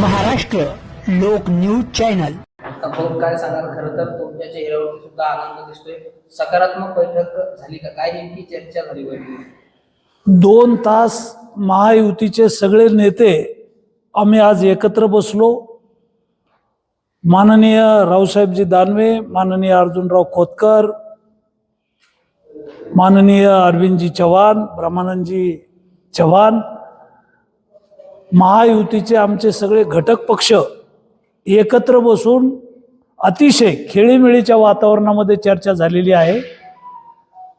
महाराष्ट्र लोक news channel. काय सांगाल? खरं तर तुमच्या चेहऱ्यावरती सुद्धा आनंद दिसतोय. सकारात्मक बैठक झाली का? काय नेमकी चर्चा झाली दोन तास महायुतीचे सगळे नेते आम्ही आज एकत्र बसलो. माननीय रावसाहेबजी दानवे माननीय अर्जुनराव खोतकर माननीय अरविंदजी चव्हाण ब्रह्मानंदजी चव्हाण महायुतीचे आमचे सगळे घटक पक्ष एकत्र बसून अतिशय खेळीमेळीच्या वातावरणामध्ये चर्चा झालेली आहे.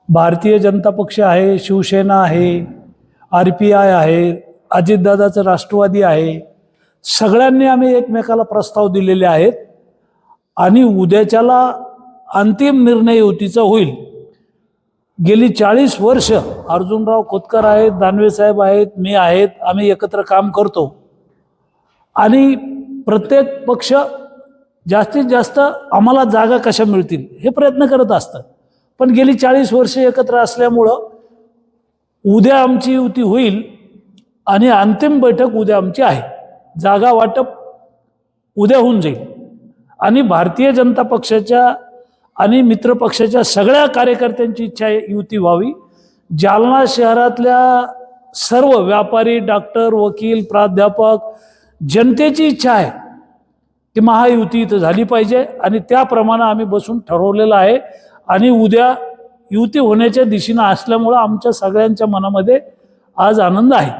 भारतीय जनता पक्ष आहे शिवसेना आहे आर पी आय आहे अजितदादाचं राष्ट्रवादी आहे. सगळ्यांनी आम्ही एकमेकाला प्रस्ताव दिलेले आहेत आणि उद्याच्याला अंतिम निर्णय युतीचा होईल. गेली चाळीस वर्ष अर्जुनराव खोतकर आहेत दानवे साहेब आहेत मी आहेत आम्ही एकत्र काम करतो. आणि प्रत्येक पक्ष जास्तीत जास्त आम्हाला जागा कशा मिळतील हे प्रयत्न करत असतात. पण गेली चाळीस वर्ष एकत्र असल्यामुळं उद्या आमची युती होईल आणि अंतिम बैठक उद्या आमची आहे. जागा वाटप उद्या होऊन जाईल. आणि भारतीय जनता पक्षाच्या आणि मित्रपक्षाच्या सगळ्या कार्यकर्त्यांची इच्छा आहे युती व्हावी. जालना शहरातल्या सर्व व्यापारी डॉक्टर वकील प्राध्यापक जनतेची इच्छा आहे की महायुती इथं झाली पाहिजे आणि त्याप्रमाणे आम्ही बसून ठरवलेलं आहे. आणि उद्या युती होण्याच्या दिशेनं असल्यामुळं आमच्या सगळ्यांच्या मनामध्ये आज आनंद आहे.